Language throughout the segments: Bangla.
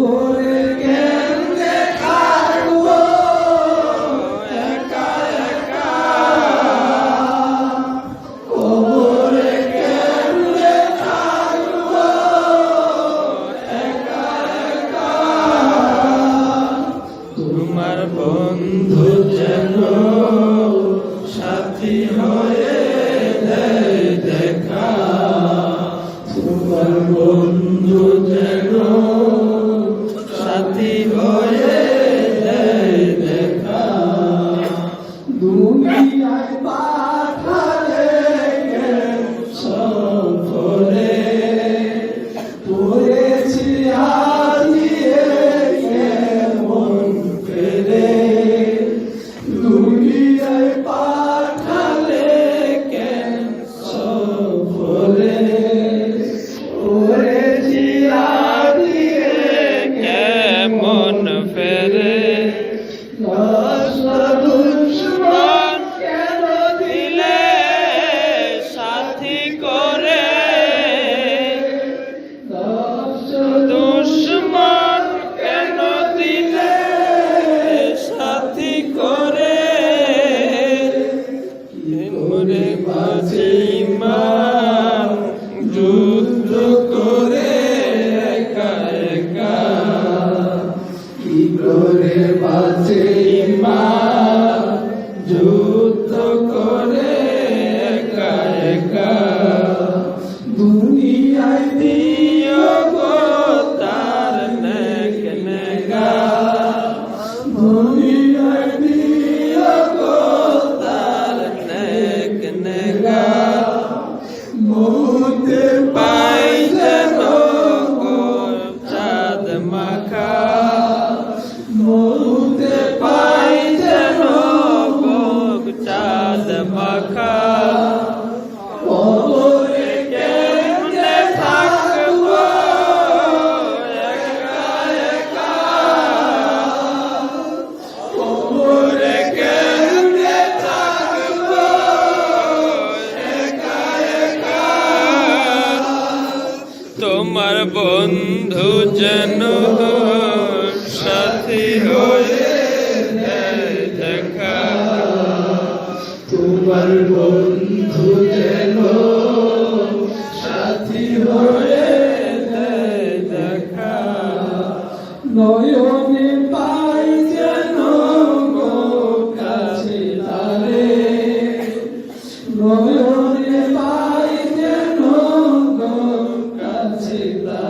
তোরে কে আছে যুদ্ধ করে একা একা। কি যুদ্ধ করে একা একা। দুনিয়ায় দিও গো তার নেক মুহূর্তে পাই যেন চাঁদ মাখা নয়নে পাই যেন কাছে তারে নয়নে পাই যেন কাছে তারে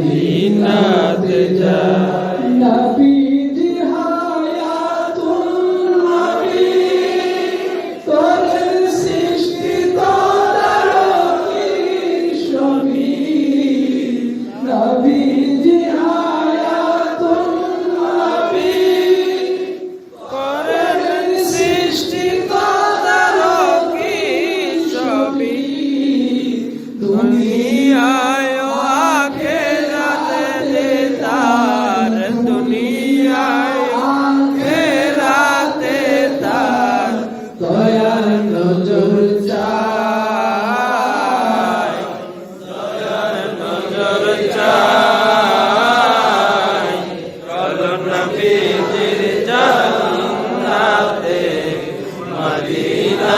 মদিনাতে যাই। নবীজি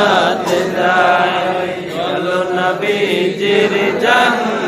মদিনাতে যাই চলো নবীজির জান্নাতে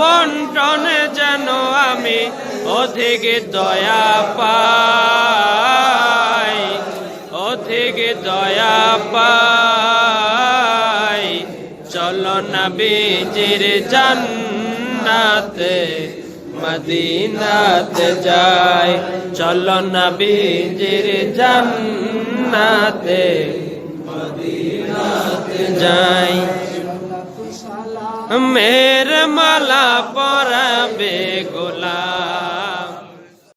বন্টনে যেন আমি অধিক দয়া পাই, অধিক দয়া পাই। চলো নবীজির জান্নাতে, মদিনাতে যাই। চলো নবীজির জান্নাতে, মদিনাতে যাই। মের মালা পরাবে গোলা